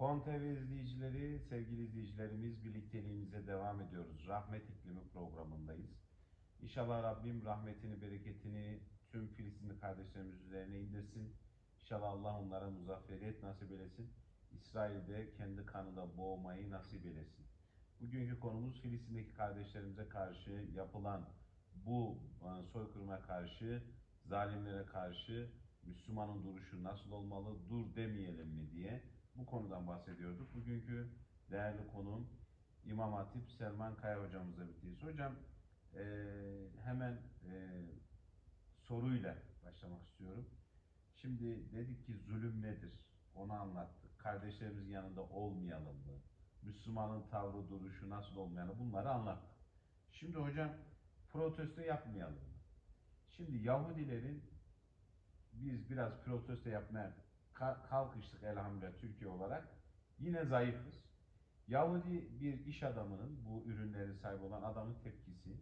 Kon TV izleyicileri, sevgili izleyicilerimiz birlikteliğimize devam ediyoruz. Rahmet İklimi programındayız. İnşallah Rabbim rahmetini, bereketini tüm Filistinli kardeşlerimiz üzerine indirsin. İnşallah Allah onlara muzafferiyet nasip eylesin. İsrail'de kendi kanında boğmayı nasip eylesin. Bugünkü konumuz Filistin'deki kardeşlerimize karşı yapılan bu e, soykırıma karşı, zalimlere karşı Müslümanın duruşu nasıl olmalı, dur demeyelim mi diye bu konudan bahsediyorduk. Bugünkü değerli konum İmam Hatip Selman Kaya hocamızla birlikteyiz. Hocam e, hemen e, soruyla başlamak istiyorum. Şimdi dedik ki zulüm nedir? Onu anlattık. Kardeşlerimizin yanında olmayalım mı? Müslümanın tavrı duruşu nasıl olmayalı bunları anlattık. Şimdi hocam protesto yapmayalım mı? Şimdi Yahudilerin biz biraz protesto yapmaya kalkıştık elhamdülillah Türkiye olarak. Yine zayıfız. Yahudi bir iş adamının, bu ürünlerin sahibi olan adamın tepkisi,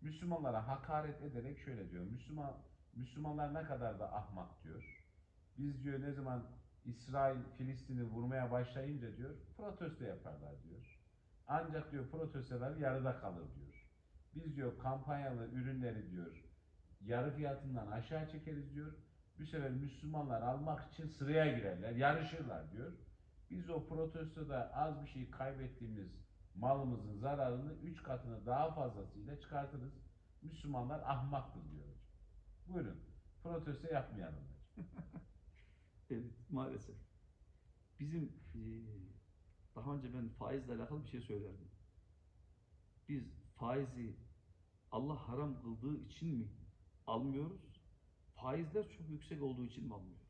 Müslümanlara hakaret ederek şöyle diyor. Müslüman Müslümanlar ne kadar da ahmak diyor. Biz diyor ne zaman İsrail Filistin'i vurmaya başlayınca diyor protesto yaparlar diyor. Ancak diyor protestolar yarıda kalır diyor. Biz diyor kampanyalı ürünleri diyor yarı fiyatından aşağı çekeriz diyor. Bu sefer Müslümanlar almak için sıraya girerler, yarışırlar diyor. Biz o protestoda az bir şey kaybettiğimiz malımızın zararını üç katını daha fazlasıyla çıkartırız. Müslümanlar ahmaktır diyor hocam. Buyurun. Protesto yapmayalım. Evet, maalesef. Bizim eee, daha önce ben faizle alakalı bir şey söylerdim. Biz faizi Allah haram kıldığı için mi almıyoruz? Faizler çok yüksek olduğu için almıyoruz?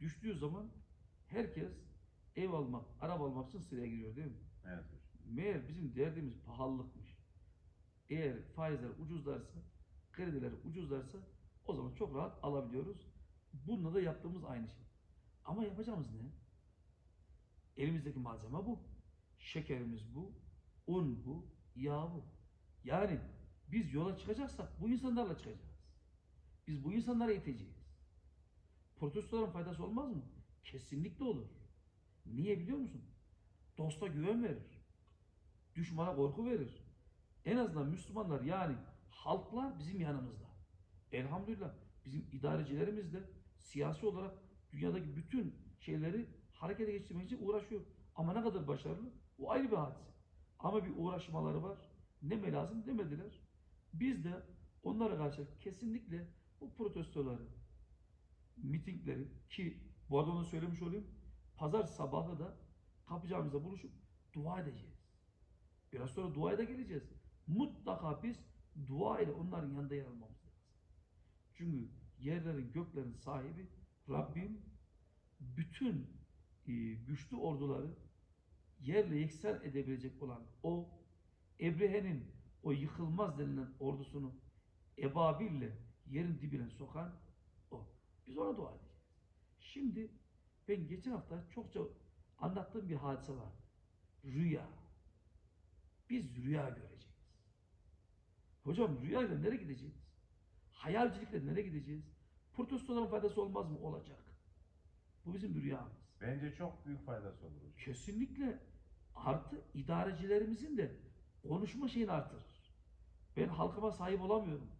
Düştüğü zaman herkes ev almak, araba almak için sıraya giriyor değil mi? Evet. Meğer bizim derdimiz pahalılıkmış. Eğer faizler ucuzlarsa, krediler ucuzlarsa o zaman çok rahat alabiliyoruz. Bununla da yaptığımız aynı şey. Ama yapacağımız ne? Elimizdeki malzeme bu. Şekerimiz bu, un bu, yağ bu. Yani biz yola çıkacaksak bu insanlarla çıkacağız. Biz bu insanlara iteceğiz. Protestoların faydası olmaz mı? Kesinlikle olur. Niye biliyor musun? Dosta güven verir. Düşmana korku verir. En azından Müslümanlar yani halklar bizim yanımızda. Elhamdülillah bizim idarecilerimiz de siyasi olarak dünyadaki bütün şeyleri harekete geçirmek için uğraşıyor. Ama ne kadar başarılı? O ayrı bir hadise. Ama bir uğraşmaları var. Ne lazım demediler. Biz de onlara karşı kesinlikle bu protestoları, mitingleri ki bu arada onu söylemiş olayım. Pazar sabahı da kapıcağımızda buluşup dua edeceğiz. Biraz sonra duaya da geleceğiz. Mutlaka biz dua ile onların yanında yer almamız lazım. Çünkü yerlerin göklerin sahibi Rabbim bütün e, güçlü orduları yerle yeksen edebilecek olan o Ebrehe'nin o yıkılmaz denilen ordusunu ebabil'le yerin dibine sokan o. Biz ona dua edeceğiz. Şimdi ben geçen hafta çokça anlattığım bir hadise var. Rüya. Biz rüya göreceğiz. Hocam rüyayla nereye gideceğiz? Hayalcilikle nereye gideceğiz? Protestoların faydası olmaz mı? Olacak. Bu bizim bir rüyamız. Bence çok büyük faydası olur hocam. Kesinlikle artı idarecilerimizin de konuşma şeyini artırır. Ben halkıma sahip olamıyorum.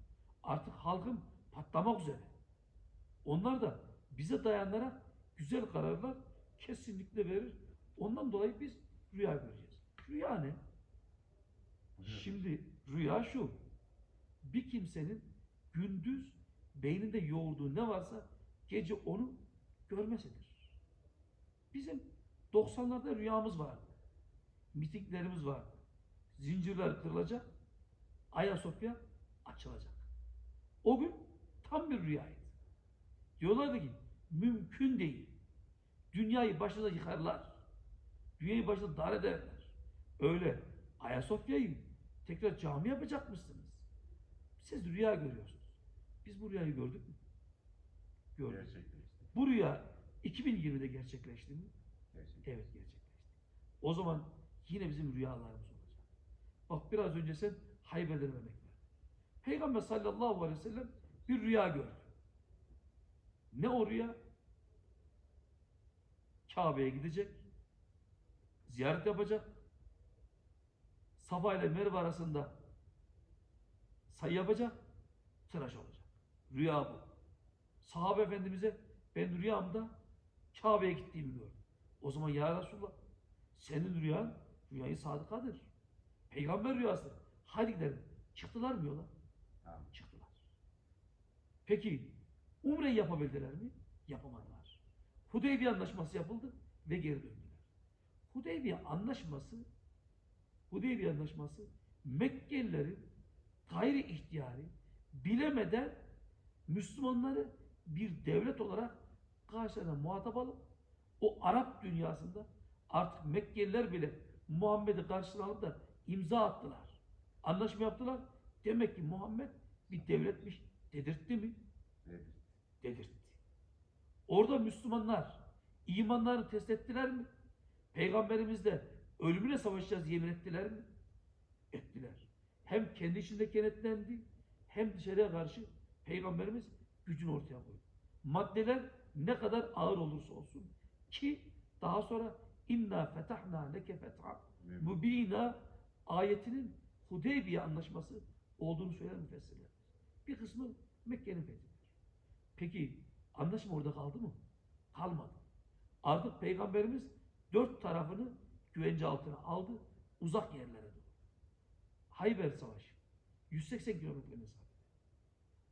Artık halkım patlamak üzere. Onlar da bize dayanarak güzel kararlar kesinlikle verir. Ondan dolayı biz rüya göreceğiz. Rüya ne? Şimdi rüya şu. Bir kimsenin gündüz beyninde yoğurduğu ne varsa gece onu görmesidir. Bizim 90'larda rüyamız vardı. Mitinglerimiz vardı. Zincirler kırılacak. Ayasofya açılacak. O gün tam bir rüyaydı. Diyorlardı ki mümkün değil. Dünyayı başına yıkarlar. Dünyayı başına dar ederler. Öyle Ayasofya'yı tekrar cami yapacakmışsınız. Siz rüya görüyorsunuz. Biz bu rüyayı gördük mü? Gördük. Gerçekleşti. Bu rüya 2020'de gerçekleşti mi? Gerçekleşti. Evet gerçekleşti. O zaman yine bizim rüyalarımız olacak. Bak biraz önce sen verdin. Peygamber sallallahu aleyhi ve sellem bir rüya gördü. Ne o rüya? Kabe'ye gidecek. ziyaret yapacak. Safa ile Merve arasında sayı yapacak. Tıraş olacak. Rüya bu. Sahabe efendimize ben rüyamda Kabe'ye gittiğimi gördüm. O zaman ya Resulallah senin rüyan rüyayı sadıkadır. Peygamber rüyası. Hadi gidelim. Çıktılar mı yola? Tamam. Çıktılar. Peki Umre'yi yapabildiler mi? Yapamadılar. Hudeybiye anlaşması yapıldı ve geri döndüler. Hudeybiye anlaşması Hudeybiye anlaşması Mekkelilerin gayri ihtiyari bilemeden Müslümanları bir devlet olarak karşılarına muhatap alıp o Arap dünyasında artık Mekkeliler bile Muhammed'i karşısına alıp da imza attılar. Anlaşma yaptılar. Demek ki Muhammed bir devletmiş dedirtti mi? Nedir? Dedirtti. Orada Müslümanlar imanlarını test ettiler mi? Peygamberimizle ölümüne savaşacağız yemin ettiler mi? Ettiler. Hem kendi içinde kenetlendi hem dışarıya karşı Peygamberimiz gücünü ortaya koydu. Maddeler ne kadar ağır olursa olsun ki daha sonra inna fetahna leke fetha mübina ayetinin Hudeybiye anlaşması olduğunu söyler müfessirler. Bir kısmı Mekke'nin fethidir. Peki anlaşma orada kaldı mı? Kalmadı. Artık Peygamberimiz dört tarafını güvence altına aldı. Uzak yerlere doğru. Hayber Savaşı. 180 kilometre mesafe.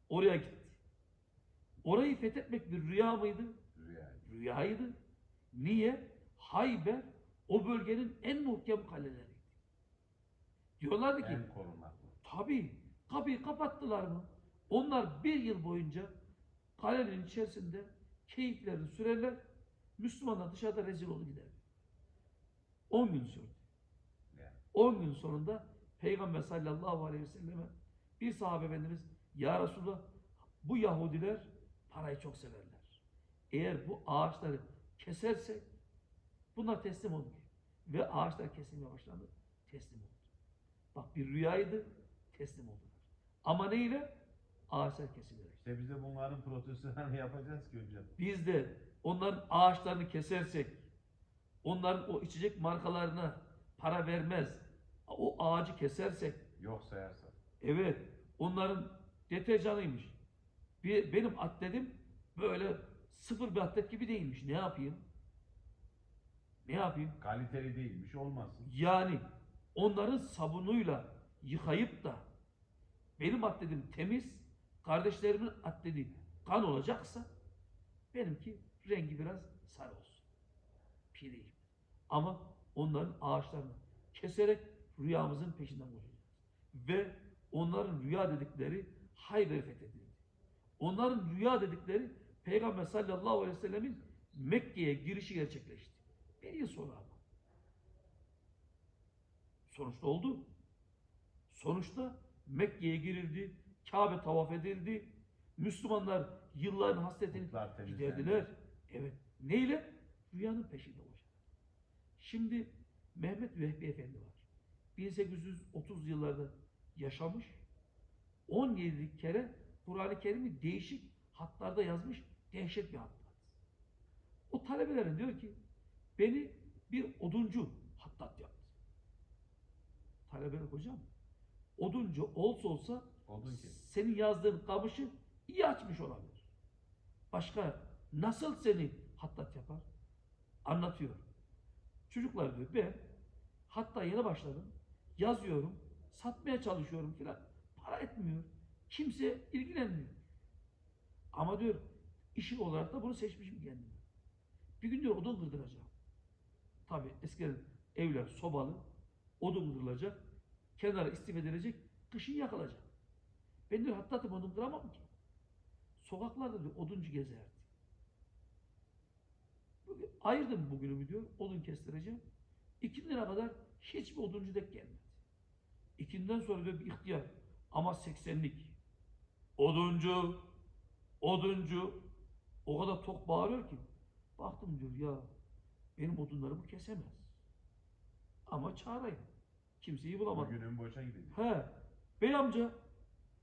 Oraya gitti. Orayı fethetmek bir rüya mıydı? Rüya. Rüyaydı. Niye? Hayber o bölgenin en muhkem kaleleriydi. Diyorlardı ki En korunaklı. tabii kapıyı kapattılar mı? Onlar bir yıl boyunca kalenin içerisinde keyiflerini sürerler. Müslümanlar dışarıda rezil olur gider. 10 gün sürdü. Yani. 10 gün sonunda Peygamber sallallahu aleyhi ve selleme bir sahabe efendimiz Ya Resulallah bu Yahudiler parayı çok severler. Eğer bu ağaçları kesersek bunlar teslim olur. Ve ağaçlar kesilmeye başlandı. Teslim oldu. Bak bir rüyaydı. Teslim oldular. Ama neyle? Ağaçlar kesilerek. İşte biz de bunların protestlerini yapacağız ki hocam. Biz de onların ağaçlarını kesersek, onların o içecek markalarına para vermez, o ağacı kesersek, Yok sayarsak. evet onların deterjanıymış. Bir, benim atletim böyle sıfır bir atlet gibi değilmiş. Ne yapayım? Ne yapayım? Kaliteli değilmiş olmasın. Yani onların sabunuyla yıkayıp da benim atletim temiz, kardeşlerimin atleti kan olacaksa benimki rengi biraz sarı olsun. Pireyim. Ama onların ağaçlarını keserek rüyamızın peşinden koşacağız. Ve onların rüya dedikleri Hayber fethedildi. Onların rüya dedikleri Peygamber sallallahu aleyhi ve sellemin Mekke'ye girişi gerçekleşti. Bir yıl sonra ama. Sonuçta oldu. Sonuçta Mekke'ye girildi, Kabe tavaf edildi. Müslümanlar yılların hasretini giderdiler. Evet. Neyle? Rüyanın peşinde olacak. Şimdi Mehmet Vehbi Efendi var. 1830 yıllarda yaşamış. 17 kere Kur'an-ı Kerim'i değişik hatlarda yazmış. Dehşet bir hattat. O talebelerin diyor ki beni bir oduncu hattat yaptı. Talebeler hocam oduncu olsa olsa Odun ki. senin yazdığın kamışı iyi açmış olabilir. Başka nasıl seni hattat yapar? Anlatıyor. Çocuklar diyor ben hatta yeni başladım. Yazıyorum, satmaya çalışıyorum filan. Para etmiyor. Kimse ilgilenmiyor. Ama diyor işi olarak da bunu seçmişim kendime. Bir gün diyor odun kırdıracağım. Tabi eskiden evler sobalı, odun kırılacak, kenara istif edilecek, kışın yakılacak. Ben diyor hattatım odun kıramam ki. Sokaklarda diyor oduncu gezerdi. Bugün, ayırdım bugünümü diyor, odun kestireceğim. İki lira kadar hiçbir oduncu denk gelmedi. İkinden sonra diyor bir ihtiyar ama 80'lik. Oduncu, oduncu. O kadar tok bağırıyor ki. Baktım diyor ya benim odunlarımı kesemez. Ama çağırayım. Kimseyi bulamadım. Bugünün boşa gidecek. He. Bey amca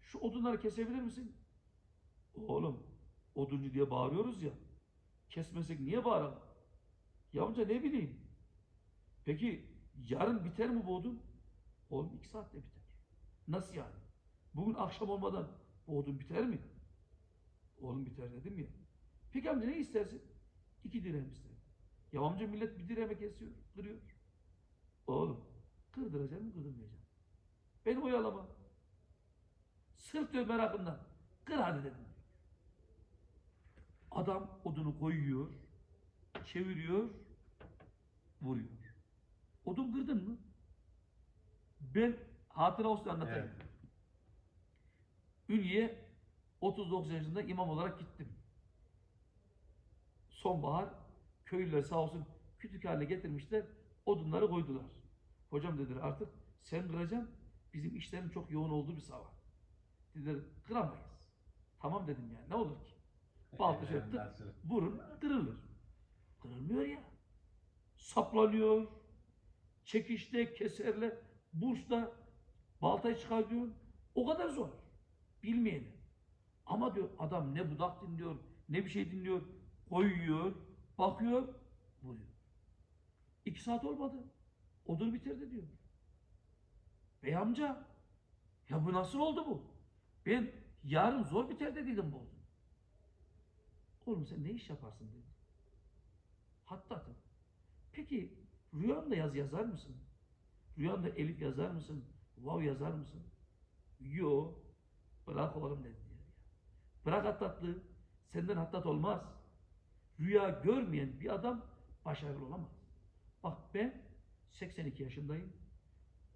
şu odunları kesebilir misin? Oğlum oduncu diye bağırıyoruz ya. Kesmesek niye bağıralım? Ya amca ne bileyim. Peki yarın biter mi bu odun? Oğlum iki saatte biter. Nasıl yani? Bugün akşam olmadan bu odun biter mi? Oğlum biter dedim ya. Peki amca ne istersin? İki dirhem isterim. Ya amca millet bir dirheme kesiyor, kırıyor. Oğlum kırdıracağım mı kırdırmayacağım. Beni oyalama. Sırf diyor merakından. Kır hadi dedim. Adam odunu koyuyor, çeviriyor, vuruyor. Odun kırdın mı? Ben hatıra olsun anlatayım. Evet. Ünye'ye 39 yaşında imam olarak gittim. Sonbahar köylüler sağ olsun kütük haline getirmişler. Odunları koydular. Hocam dediler artık sen kıracaksın. Bizim işlerin çok yoğun olduğu bir sabah. Dediler kıramayız. Tamam dedim yani ne olur ki? Balta şöyle vurun kırılır. Kırılmıyor ya. Saplanıyor. Çekişte, keserle, burçta baltayı çıkartıyor. O kadar zor. Bilmeyene. Ama diyor adam ne budak dinliyor, ne bir şey dinliyor. Koyuyor, bakıyor, vuruyor. İki saat olmadı. Odun bitirdi diyor. Bey amca, ya bu nasıl oldu bu? Ben yarın zor biter dediydim bu odun. Oğlum sen ne iş yaparsın dedi. Hattatım. Peki rüyanda yaz yazar mısın? Rüyanda elif yazar mısın? Vav yazar mısın? Yo. Bırak oğlum dedi. Bırak hattatlığı. Senden hattat olmaz. Rüya görmeyen bir adam başarılı olamaz. Bak ben 82 yaşındayım.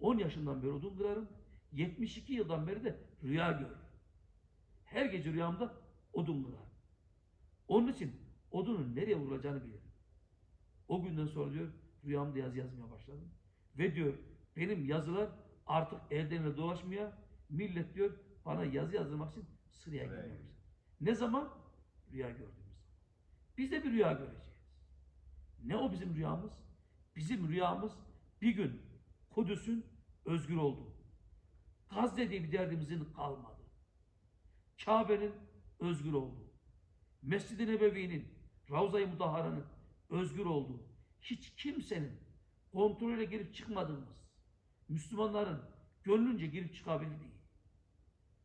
10 yaşından beri odun kırarım. 72 yıldan beri de rüya görürüm. Her gece rüyamda odun kırarım. Onun için odunun nereye vurulacağını bilirim. O günden sonra diyor rüyamda yazı yazmaya başladım. Ve diyor benim yazılar artık elden ele dolaşmaya millet diyor bana yazı yazdırmak için sıraya girmeye başladı. Ne zaman? Rüya gördüğümüz zaman. Biz de bir rüya göreceğiz. Ne o bizim rüyamız? Bizim rüyamız bir gün Kudüs'ün özgür olduğu. Gazze diye bir derdimizin kalmadı. Kabe'nin özgür olduğu. Mescid-i Nebevi'nin, Ravza-i Mudahara'nın özgür olduğu, hiç kimsenin kontrole girip çıkmadığımız, Müslümanların gönlünce girip çıkabildiği,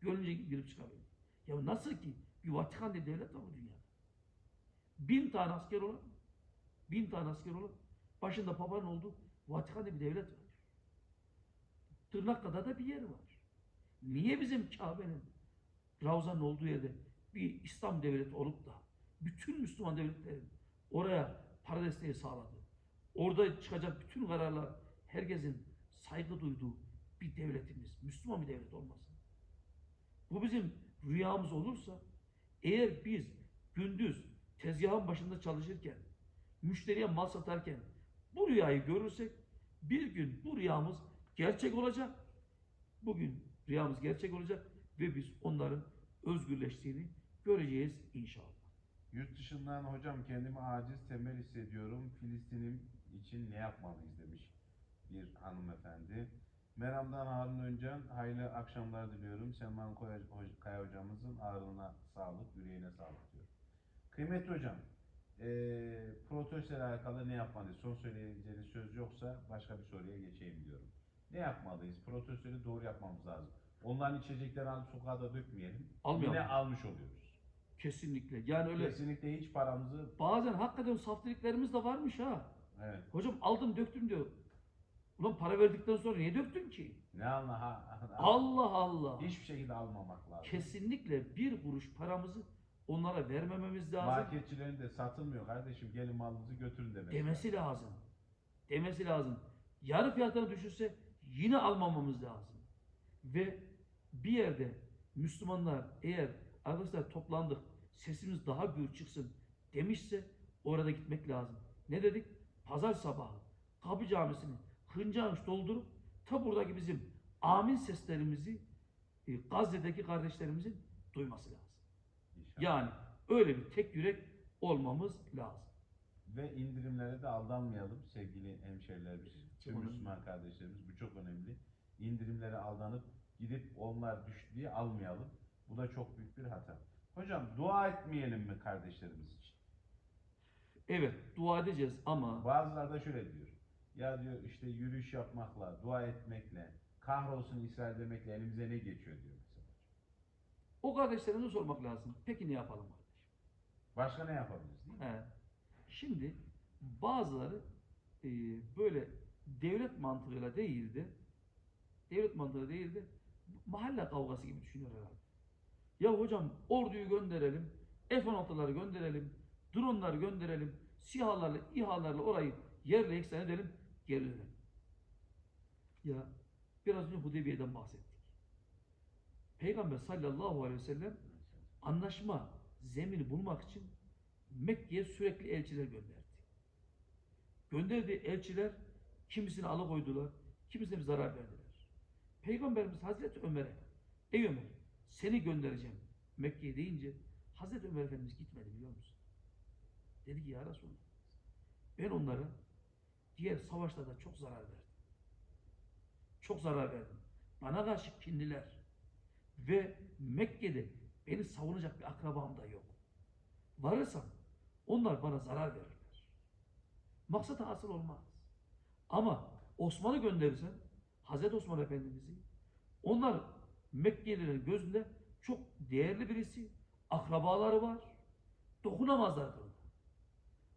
gönlünce girip çıkabildiği. Ya nasıl ki bir Vatikan diye devlet var bu dünyada. Bin tane asker olan, bin tane asker olan, başında papanın olduğu Vatikan diye bir devlet var. Tırnak kadar da bir yer var. Niye bizim Kabe'nin Ravza'nın olduğu yerde bir İslam devleti olup da bütün Müslüman devletlerin oraya para desteği sağladı. Orada çıkacak bütün kararlar herkesin saygı duyduğu bir devletimiz, Müslüman bir devlet olmasın. Bu bizim rüyamız olursa eğer biz gündüz tezgahın başında çalışırken, müşteriye mal satarken bu rüyayı görürsek bir gün bu rüyamız gerçek olacak. Bugün rüyamız gerçek olacak ve biz onların özgürleştiğini göreceğiz inşallah. Yurt dışından hocam kendimi aciz tembel hissediyorum. Filistin'im için ne yapmalıyız demiş bir hanımefendi. Meram'dan Harun Öncan hayırlı akşamlar diliyorum. Selman Kaya hocamızın ağrına sağlık, yüreğine sağlık diyor. Kıymetli hocam, eee protestlerle alakalı ne yapmalıyız? Son söyleyeceğiniz söz yoksa başka bir soruya geçeyim diyorum. Ne yapmalıyız? Protestleri doğru yapmamız lazım. Onların içeceklerini alıp sokağa da dökmeyelim. Almayalım. Yine almış oluyoruz. Kesinlikle. Yani öyle Kesinlikle hiç paramızı bazen hakikaten saftiriklerimiz de varmış ha. evet Hocam aldım döktüm diyor. Ulan para verdikten sonra niye döktün ki? ne Allah ha- Allah Allah. hiçbir şekilde almamak lazım. Kesinlikle bir kuruş paramızı onlara vermememiz lazım. Marketçilerin de satılmıyor kardeşim gelin malınızı götürün demesi. Demesi lazım. Demesi lazım. Yarı fiyatına düşürse yine almamamız lazım. Ve bir yerde Müslümanlar eğer arkadaşlar toplandık sesimiz daha gür çıksın demişse orada gitmek lazım. Ne dedik? Pazar sabahı Kapı Camisi'ni hınca hınç doldurup ta buradaki bizim amin seslerimizi e, Gazze'deki kardeşlerimizin duyması lazım. İnşallah. Yani öyle bir tek yürek olmamız lazım. Ve indirimlere de aldanmayalım sevgili hemşerilerimiz, tüm Müslüman kardeşlerimiz bu çok önemli. İndirimlere aldanıp gidip onlar düştü diye almayalım. Bu da çok büyük bir hata. Hocam dua etmeyelim mi kardeşlerimiz için? Evet dua edeceğiz ama Bazıları da şöyle diyor. Ya diyor işte yürüyüş yapmakla, dua etmekle, kahrolsun İsrail demekle elimize ne geçiyor diyor mesela. O kardeşlerimize sormak lazım. Peki ne yapalım kardeşim? Başka ne yapabiliriz değil mi? He. Şimdi bazıları e, böyle devlet mantığıyla değil de devlet mantığıyla değil de mahalle kavgası gibi düşünüyor herhalde. Ya hocam orduyu gönderelim, F-16'ları gönderelim, dronları gönderelim, SİHA'larla, İHA'larla orayı yerle eksen edelim, geri dönelim. Ya biraz önce Hudeybiye'den bahsettik. Peygamber sallallahu aleyhi ve sellem anlaşma zemini bulmak için Mekke'ye sürekli elçiler gönderdi. Gönderdiği elçiler kimisini alıkoydular, kimisine bir zarar verdiler. Peygamberimiz Hazreti Ömer'e, ey Ömer seni göndereceğim Mekke'ye deyince Hazreti Ömer Efendimiz gitmedi biliyor musun? Dedi ki ya Resulallah ben onlara diğer savaşlarda çok zarar verdim. Çok zarar verdim. Bana karşı kinliler. Ve Mekke'de beni savunacak bir akrabam da yok. Varırsam onlar bana zarar verirler. Maksat hasıl olmaz. Ama Osman'ı gönderirsen Hazreti Osman Efendimiz'i onlar Mekkelilerin gözünde çok değerli birisi, akrabaları var. Dokunamazlar kılına.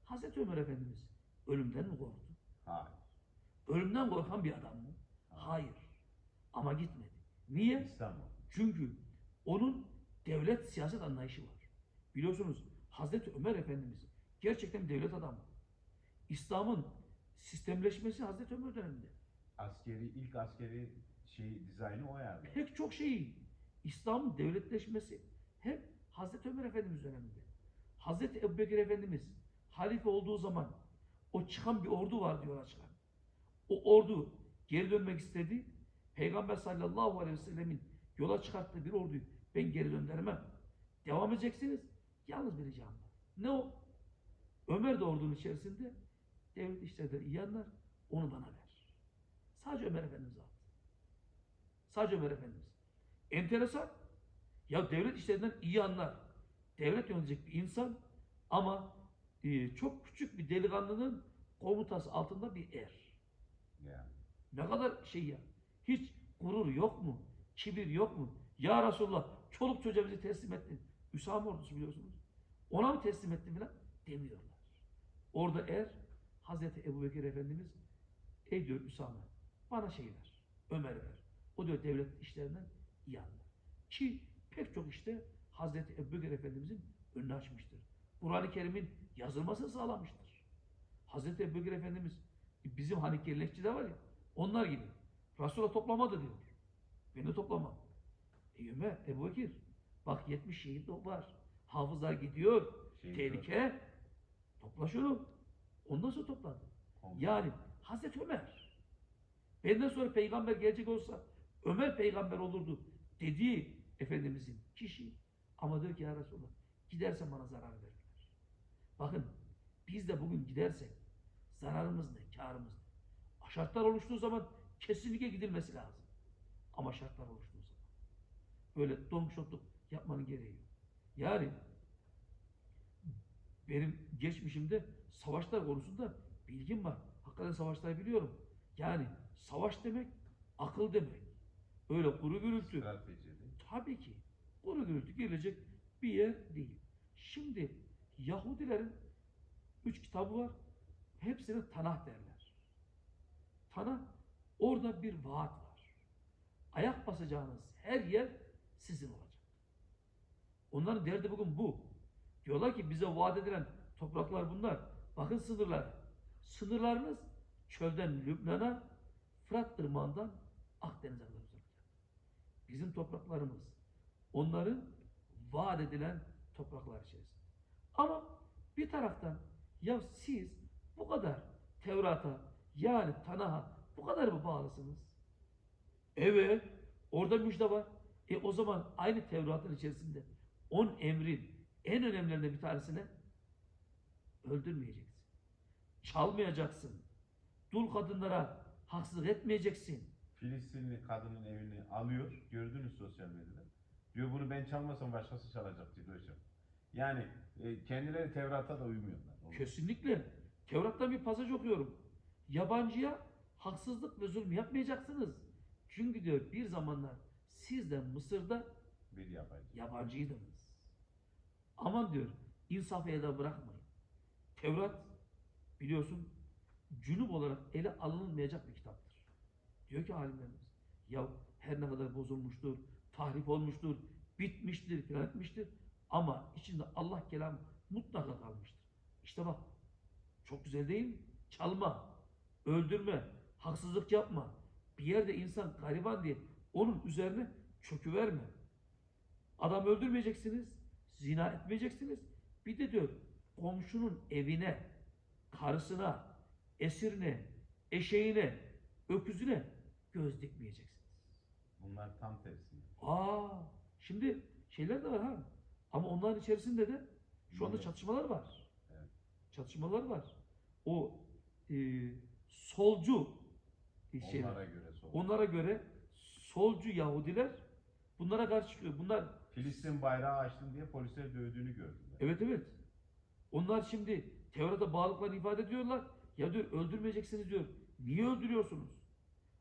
Hazreti Ömer Efendimiz ölümden mi korktu? Hayır. Ölümden korkan bir adam mı? Hayır. Ama gitmedi. Niye? İstanbul. Çünkü onun devlet siyaset anlayışı var. Biliyorsunuz Hazreti Ömer Efendimiz gerçekten devlet adamı. İslam'ın sistemleşmesi Hazreti Ömer döneminde. Askeri, ilk askeri şey dizaynı o yani. Pek çok şeyi İslam'ın devletleşmesi hep Hazreti Ömer Efendimiz döneminde. Hazreti Ebubekir Efendimiz halife olduğu zaman o çıkan bir ordu var diyorlar çıkan. O ordu geri dönmek istedi. Peygamber sallallahu aleyhi ve sellemin yola çıkarttığı bir orduyu ben geri döndürmem. Devam edeceksiniz. Yalnız bir ricam var. Ne o? Ömer de ordunun içerisinde devlet işlerinde iyi anlar. Onu bana ver. Sadece Ömer Efendimiz aldı. Sadece Ömer Efendimiz. Enteresan. Ya devlet işlerinden iyi anlar. Devlet yönetecek bir insan ama e, çok küçük bir delikanlının komutası altında bir er. Yani. Ne kadar şey ya. Hiç gurur yok mu? Kibir yok mu? Ya Resulullah çoluk çocuğa bizi teslim ettin. Üsame ordusu biliyorsunuz. Ona mı teslim ettin filan demiyorlar. Orada er Hazreti Ebu Bekir Efendimiz ey diyor Üsame bana şey ver. Ömer ver. O diyor devlet işlerinden iyi anlar. Ki pek çok işte Hazreti Ebu Bekir Efendimizin önünü açmıştır. Kur'an-ı Kerim'in yazılmasını sağlamıştır. Hazreti Ebu Bekir Efendimiz bizim hani geleneksçiler var ya onlar gibi. Resulullah toplamadı diyor. Ben de toplamam. E Ömer, Ebu Bekir. Bak 70 şehit var. Hafızlar gidiyor. Şehit Tehlike. Topla şunu. Ondan sonra. Komutan. Yani Hazreti Ömer. Benden sonra peygamber gelecek olsa Ömer peygamber olurdu dediği Efendimizin kişi. Ama diyor ki ya Resulallah gidersen bana zarar verirler. Bakın biz de bugün gidersek zararımız ne, karımız ne? Şartlar oluştuğu zaman kesinlikle gidilmesi lazım. Ama şartlar oluştuğu zaman. Böyle donmuşotluk yapmanın gereği yok. Yani benim geçmişimde savaşlar konusunda bilgim var. Hakikaten savaşları biliyorum. Yani savaş demek akıl demek. Öyle kuru gürültü. Tabii ki. Kuru gürültü gelecek bir yer değil. Şimdi Yahudilerin üç kitabı var. Hepsine Tanah derler. Tanah orada bir vaat var. Ayak basacağınız her yer sizin olacak. Onların derdi bugün bu. Diyorlar ki bize vaat edilen topraklar bunlar. Bakın sınırlar. Sınırlarınız çölden Lübnan'a, Fırat Irmağı'ndan Akdeniz'e kadar uzanacak. Bizim topraklarımız onların vaat edilen topraklar içerisinde. Ama bir taraftan ya siz bu kadar Tevrat'a yani Tanah'a bu kadar mı bağlısınız? Evet. Orada müjde var. E o zaman aynı Tevrat'ın içerisinde 10 emrin en önemlilerinden bir tanesine öldürmeyeceksin. Çalmayacaksın. Dul kadınlara haksızlık etmeyeceksin. Filistinli kadının evini alıyor. Gördünüz sosyal medyada. Diyor bunu ben çalmasam başkası çalacak diyor hocam. Yani e, kendileri Tevrat'a da uymuyorlar. Kesinlikle. Tevrat'tan bir pasaj okuyorum. Yabancıya haksızlık ve zulüm yapmayacaksınız. Çünkü diyor bir zamanlar siz de Mısır'da Bir yabancı. yabancıydınız. Aman diyor insafı elde bırakmayın. Tevrat biliyorsun cünüp olarak ele alınmayacak bir kitaptır. Diyor ki alimlerimiz ya her ne kadar bozulmuştur, tahrip olmuştur, bitmiştir, filan etmiştir ama içinde Allah kelam mutlaka kalmıştır. İşte bak çok güzel değil mi? Çalma, öldürme, haksızlık yapma. Bir yerde insan gariban diye onun üzerine çöküverme. Adam öldürmeyeceksiniz, zina etmeyeceksiniz. Bir de diyor komşunun evine, karısına, esirine, eşeğine, öküzüne göz dikmeyeceksiniz. Bunlar tam tersine. Aa, şimdi şeyler de var ha. Ama onların içerisinde de şu anda çatışmalar var. Evet. Çatışmalar var. O e, solcu e, şeyler. Onlara göre sor. Onlara göre solcu Yahudiler bunlara karşı çıkıyor. Bunlar Filistin bayrağı açtın diye polisler dövdüğünü gördüm. evet evet. Onlar şimdi Tevrat'a bağlılıklarını ifade ediyorlar. Ya diyor öldürmeyeceksiniz diyor. Niye öldürüyorsunuz?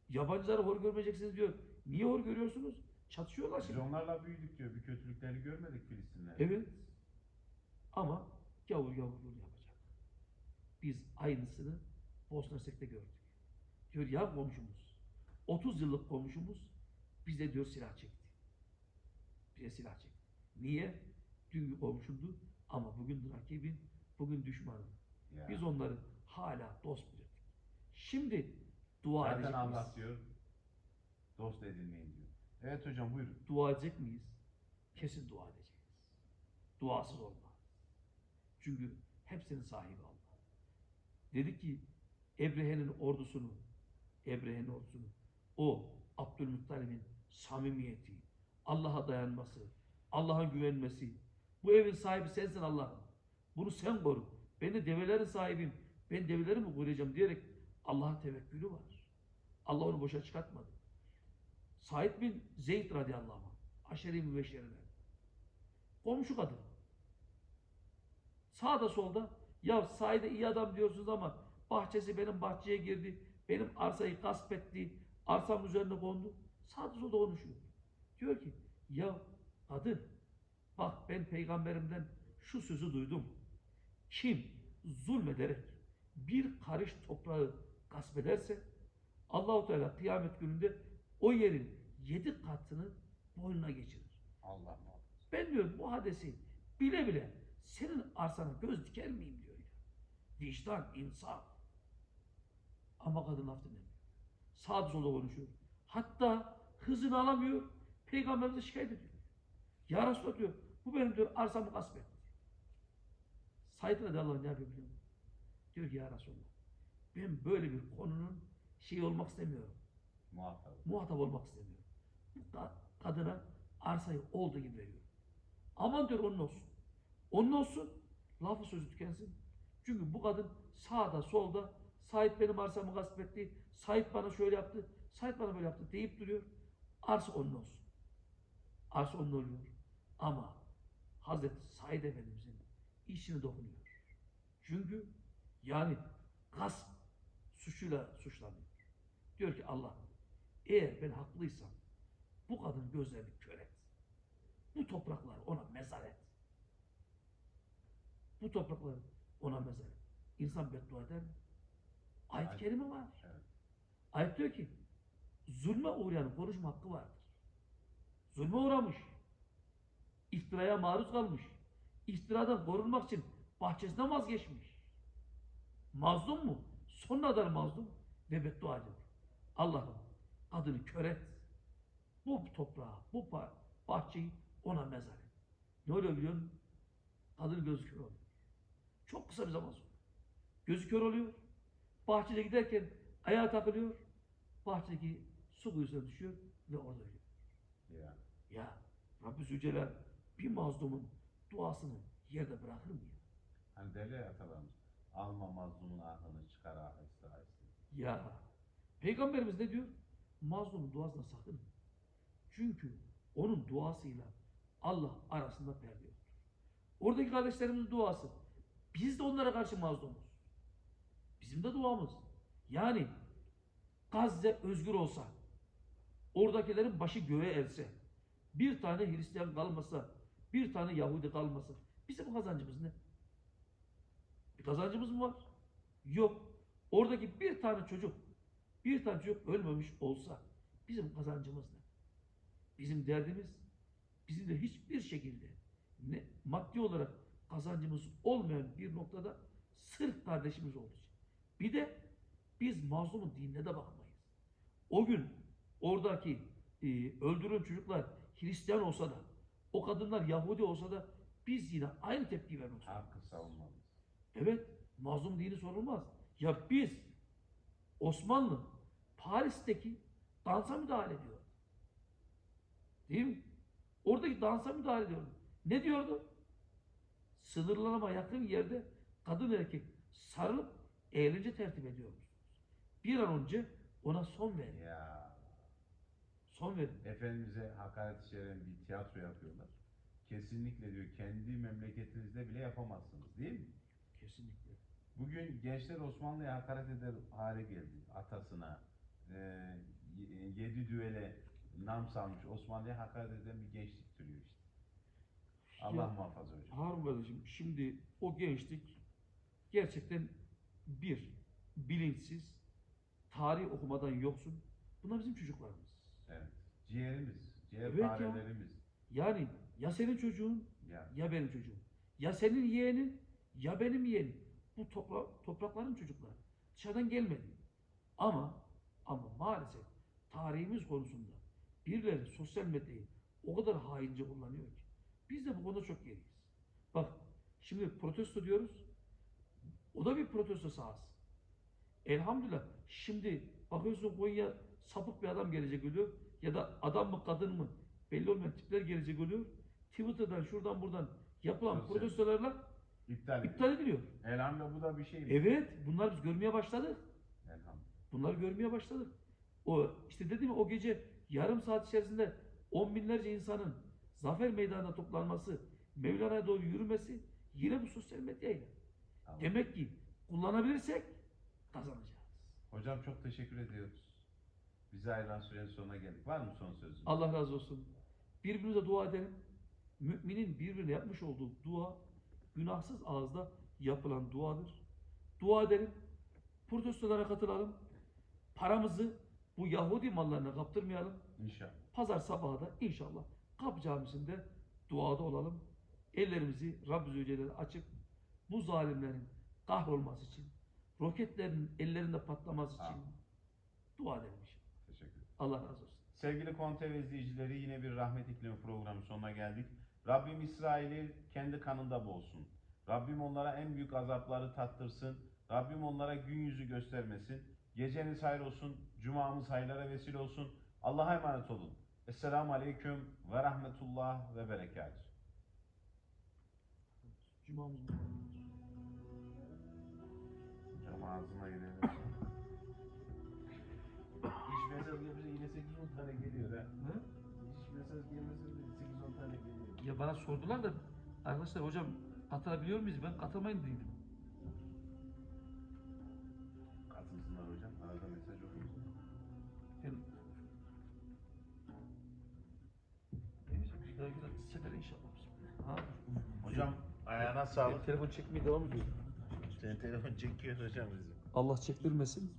Yabancıları hor görmeyeceksiniz diyor. Niye hor görüyorsunuz? Çatışıyorlar Biz şimdi. onlarla büyüdük diyor. Bir kötülüklerini görmedik Filistinler. Evet. Ama gavur gavurluğunu yapacak. Biz aynısını Bosna Hersek'te gördük. Diyor ya komşumuz, 30 yıllık komşumuz bize diyor silah çekti. Bize silah çekti. Niye? Dünkü komşumdu ama bugün rakibin, bugün düşmanın. Ya. Biz onları hala dost bilirdik. Şimdi dua Zaten edecek Allah miyiz? diyor. Dost edinmeyin diyor. Evet hocam buyurun. Dua edecek miyiz? Kesin dua edeceğiz. Duasız olmaz. Çünkü hepsinin sahibi Allah. Dedi ki Ebrehe'nin ordusunu, Ebrehe'nin ordusunu, o Abdülmuttalib'in samimiyeti, Allah'a dayanması, Allah'a güvenmesi, bu evin sahibi sensin Allah'ım. Bunu sen koru. Ben de develerin sahibiyim. Ben develeri mi koruyacağım diyerek Allah'a tevekkülü var. Allah onu boşa çıkartmadı. Said bin Zeyd radıyallahu anh. Aşeri mübeşşerinden. Komşu kadın. Sağda solda ya Said'e iyi adam diyorsunuz ama bahçesi benim bahçeye girdi. Benim arsayı gasp etti. Arsam üzerine kondu. Sağda solda konuşuyor. Diyor ki ya kadın bak ben peygamberimden şu sözü duydum. Kim zulmederek bir karış toprağı gasp ederse Allahu Teala kıyamet gününde o yerin yedi katını boynuna geçirir. Allah muhafaza. Ben diyor bu hadesi bile bile senin arsana göz diker miyim diyor ya. Vicdan, insaf. Ama kadın laf dinlemiyor. Sağda solda konuşuyor. Hatta hızını alamıyor. Peygamberimize şikayet ediyor. Ya Resulallah diyor. Bu benim diyor arsamı gasp etti. Said radıyallahu anh ne yapıyor biliyor musun? Diyor ki ya Resulallah. Ben böyle bir konunun şey olmak istemiyorum Muhatap. muhatap olmak istemiyorum. Kadına arsayı olduğu gibi veriyor. Aman diyor onun olsun. Onun olsun. Lafı sözü tükensin. Çünkü bu kadın sağda solda sahip benim arsamı gasp etti. Sahip bana şöyle yaptı. Sahip bana böyle yaptı deyip duruyor. Arsa onun olsun. Arsa onun oluyor. Ama Hazreti Said Efendimizin işine dokunuyor. Çünkü yani gasp suçuyla suçlanıyor. Diyor ki Allah eğer ben haklıysam bu kadın gözlerini kör et. Bu toprakları ona mezar et. Bu toprakları ona mezar et. İnsan beddua eder mi? Ayet-i Ayet. kerime var. Evet. Ayet diyor ki zulme uğrayanın konuşma hakkı vardır. Zulme uğramış. İftiraya maruz kalmış. İftiradan korunmak için bahçesinden vazgeçmiş. Mazlum mu? Sonuna kadar mazlum ve beddua ediyor. Allah'ım adını kör et. Bu toprağı, bu ba- bahçeyi ona mezar et. Ne oluyor biliyor musun? Kadın gözü kör oluyor. Çok kısa bir zaman sonra. Gözü kör oluyor. Bahçede giderken ayağa takılıyor. Bahçedeki su kuyusuna düşüyor ve orada ölüyor. Ya. Ya Rabbi Zülcelal bir mazlumun duasını yerde bırakır mı ya? Hani derler ya atalarımız. Alma mazlumun ahını çıkar aheste aheste. Ya Peygamberimiz ne diyor? Mazlumun duasına sakın. Çünkü onun duasıyla Allah arasında perde yoktur. Oradaki kardeşlerimizin duası. Biz de onlara karşı mazlumuz. Bizim de duamız. Yani Gazze özgür olsa, oradakilerin başı göğe else, bir tane Hristiyan kalmasa, bir tane Yahudi kalmasa, bizim kazancımız ne? Bir kazancımız mı var? Yok. Oradaki bir tane çocuk, bir tane çocuk ölmemiş olsa, bizim kazancımız ne? Bizim derdimiz, bizim de hiçbir şekilde ne maddi olarak kazancımız olmayan bir noktada sırf kardeşimiz olduğu için. Bir de biz mazlumun dinine de bakmayız. O gün oradaki e, öldürülen çocuklar Hristiyan olsa da, o kadınlar Yahudi olsa da biz yine aynı tepki vermek zorundayız. Hakkı savunmamız. Evet, mazlum dini sorulmaz. Ya biz Osmanlı Paris'teki dansa müdahale ediyor. Değil mi? Oradaki dansa müdahale ediyordu. Ne diyordu? Sınırlanama yakın yerde kadın erkek sarılıp eğlence tertip ediyormuş. Bir an önce ona son verin. Ya Son verin. Efendimiz'e hakaret içeren bir tiyatro yapıyorlar. Kesinlikle diyor kendi memleketinizde bile yapamazsınız değil mi? Kesinlikle. Bugün gençler Osmanlı'ya hakaret eder hale geldi. Atasına, e, yedi düele nam salmış Osmanlı'ya hakaret eden bir gençlik türüyor işte. Allah Ya- muhafaza hocam. Harun kardeşim şimdi o gençlik gerçekten bir bilinçsiz, tarih okumadan yoksun. Bunlar bizim çocuklarımız. Evet. Ciğerimiz, ciğer Evet ya. farelerimiz. Yani ya senin çocuğun Ya. ya benim çocuğum. Ya senin yeğenin ya benim yeğenim. Bu topra toprakların çocukları. Dışarıdan gelmedi. Ama ama maalesef tarihimiz konusunda birileri sosyal medyayı o kadar haince kullanıyor ki. Biz de bu konuda çok geriyiz. Bak şimdi protesto diyoruz. O da bir protesto sahası. Elhamdülillah şimdi bakıyorsun Konya sapık bir adam gelecek ölüyor ya da adam mı kadın mı belli olmayan tipler gelecek ölüyor. Twitter'dan şuradan buradan yapılan Sosyal. protestolarla İptal, iptal ediliyor. Elhamdülillah bu da bir şey. Evet bunlar biz görmeye başladık. Elhamdülillah. Bunları görmeye başladık. O işte dedim ya, o gece yarım saat içerisinde on binlerce insanın Zafer Meydanı'na toplanması, Mevlana'ya doğru yürümesi yine bu sosyal medyayla. Allah. Demek ki kullanabilirsek kazanacağız. Hocam çok teşekkür ediyoruz. Bize ayrılan sürenin sonuna geldik. Var mı son sözünüz? Allah razı olsun. Birbirimize dua edelim. Müminin birbirine yapmış olduğu dua günahsız ağızda yapılan duadır. Dua edelim. Protestolara katılalım. Paramızı bu Yahudi mallarına kaptırmayalım. İnşallah. Pazar sabahı da inşallah Kapı Camisi'nde duada olalım. Ellerimizi Rabbi Zülcelal'e açıp bu zalimlerin kahrolması için, roketlerin ellerinde patlaması için Amin. dua edelim. Allah razı olsun. Sevgili Konte ve izleyicileri yine bir Rahmet İklimi programı sonuna geldik. Rabbim İsrail'i kendi kanında boğsun. Rabbim onlara en büyük azapları tattırsın. Rabbim onlara gün yüzü göstermesin. Geceniz hayır olsun. Cumamız hayırlara vesile olsun. Allah'a emanet olun. Esselamu Aleyküm ve Rahmetullah ve Berekatuhu. Cumamız. Hocam ağzına girelim. İş 8-10 tane geliyor ha. Hı? İş mesaj gelmese de 8-10 tane geliyor. Ya bana sordular da arkadaşlar hocam katılabiliyor muyuz? Ben katılmayın dedim. Katılsınlar hocam. Arada mesaj okuyun. Bir dahaki de sefer inşallah. Ha? Hocam ayağına sağlık. telefon çekmeye devam ediyorum. Senin telefon çekiyor hocam bizim. Allah çektirmesin.